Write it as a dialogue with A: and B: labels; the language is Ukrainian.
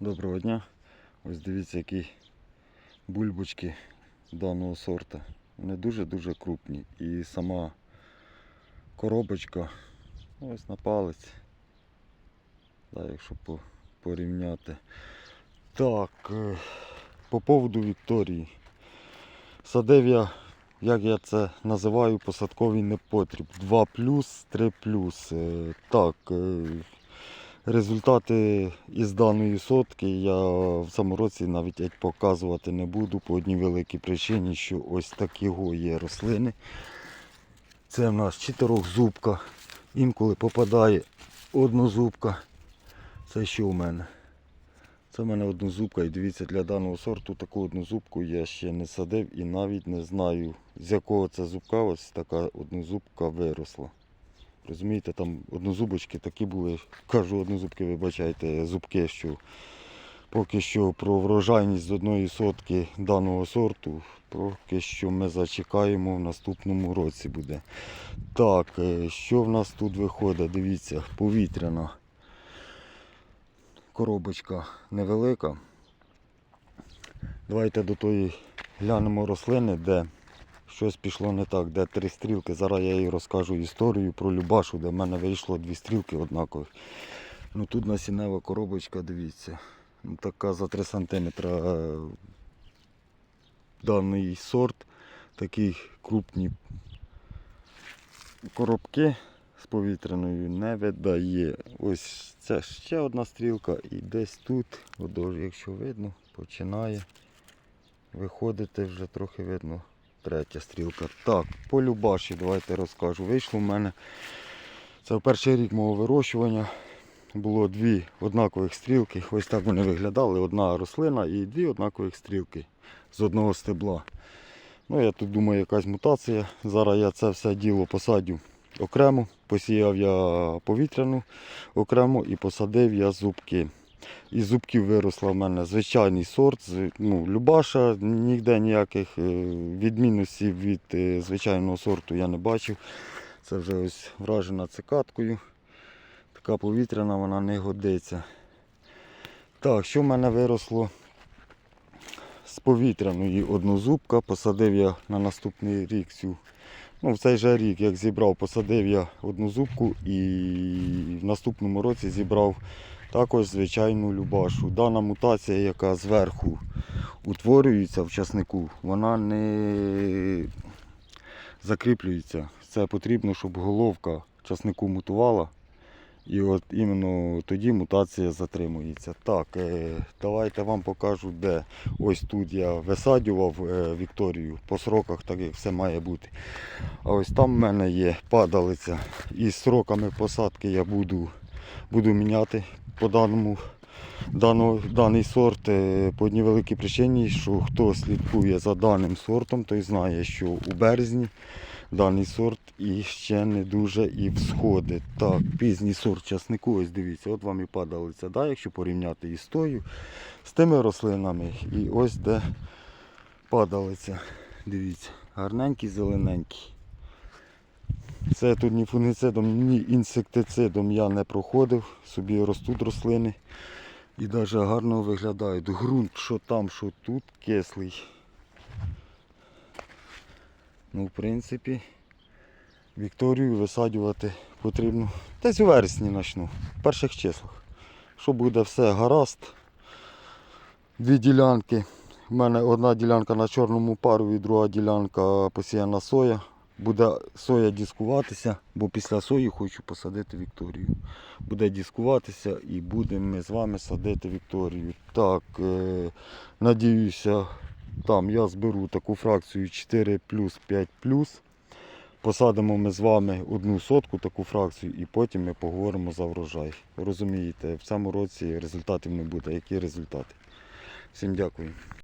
A: Доброго дня. Ось дивіться, які бульбочки даного сорта. Вони дуже-дуже крупні. І сама коробочка ось на палець. Да, якщо порівняти. Так, е, по поводу Вікторії. Садив я, як я це називаю, посадковий непотріб. 2 3 Е, Так, е, Результати із даної сотки я в цьому році навіть показувати не буду по одній великій причині, що ось такого є рослини. Це в нас чотирьохзубка. Інколи попадає однозубка. Це що у мене? Це в мене однозубка і дивіться, для даного сорту таку однозубку я ще не садив і навіть не знаю, з якого це зубка ось така однозубка виросла. Розумієте, там однозубочки такі були, кажу однозубки, вибачайте, зубки, що поки що про врожайність з одної сотки даного сорту, поки що ми зачекаємо в наступному році буде. Так, е, що в нас тут виходить? Дивіться, повітряна коробочка невелика. Давайте до тої глянемо рослини, де щось пішло не так, де три стрілки. Зараз я їй розкажу історію про Любашу, де в мене вийшло дві стрілки однакові. Ну тут насінева коробочка, дивіться. Ну, така за 3 см е, даний сорт. Такі крупні коробки з повітряною не видає. Ось це ще одна стрілка і десь тут, якщо видно, починає виходити вже трохи видно третя стрілка. Так, по Любаші давайте розкажу. Вийшло в мене. Це перший рік мого вирощування. Було дві однакових стрілки. Ось так вони виглядали. Одна рослина і дві однакових стрілки з одного стебла. Ну, я тут думаю, якась мутація. Зараз я це все діло посадю окремо. Посіяв я повітряну окремо і посадив я зубки. Із зубків виросла в мене звичайний сорт, ну, Любаша, ніде ніяких е, відмінностей від е, звичайного сорту я не бачив. Це вже ось вражена цикаткою. Така повітряна вона не годиться. Так, що в мене виросло з повітряної однозубка. Посадив я на наступний рік цю. Ну, в цей же рік, як зібрав, посадив я одну зубку і в наступному році зібрав також звичайну любашу. Дана мутація, яка зверху утворюється в часнику, вона не закріплюється. Це потрібно, щоб головка часнику мутувала. І от іменно тоді мутація затримується. Так, е, давайте вам покажу, де. Ось тут я висаджував е, Вікторію по сроках, так як все має бути. А ось там в мене є падалиця. І сроками посадки я буду, буду міняти по даному. Дану, даний сорт е, по одній великій причині, що хто слідкує за даним сортом, той знає, що у березні даний сорт і ще не дуже і всходить. Так, пізній сорт часнику, ось дивіться, от вам і падалиця, да, якщо порівняти із тою, з тими рослинами. І ось де падалиця. Дивіться, гарненький, зелененький. Це тут ні фунгіцидом, ні інсектицидом я не проходив, собі ростуть рослини. І навіть гарно виглядають. Грунт, що там, що тут, кислий. Ну, в принципі, Вікторію висаджувати потрібно. Десь у вересні почну, в перших числах. Що буде все гаразд. Дві ділянки. У мене одна ділянка на чорному пару, і друга ділянка посіяна соя. Буде соя дискуватися, бо після сої хочу посадити Вікторію. Буде дискуватися і будемо ми з вами садити Вікторію. Так, е, надіюся, там я зберу таку фракцію 4 5 Посадимо ми з вами одну сотку таку фракцію і потім ми поговоримо за врожай. Розумієте, в цьому році результатів не буде. Які результати? Всім дякую.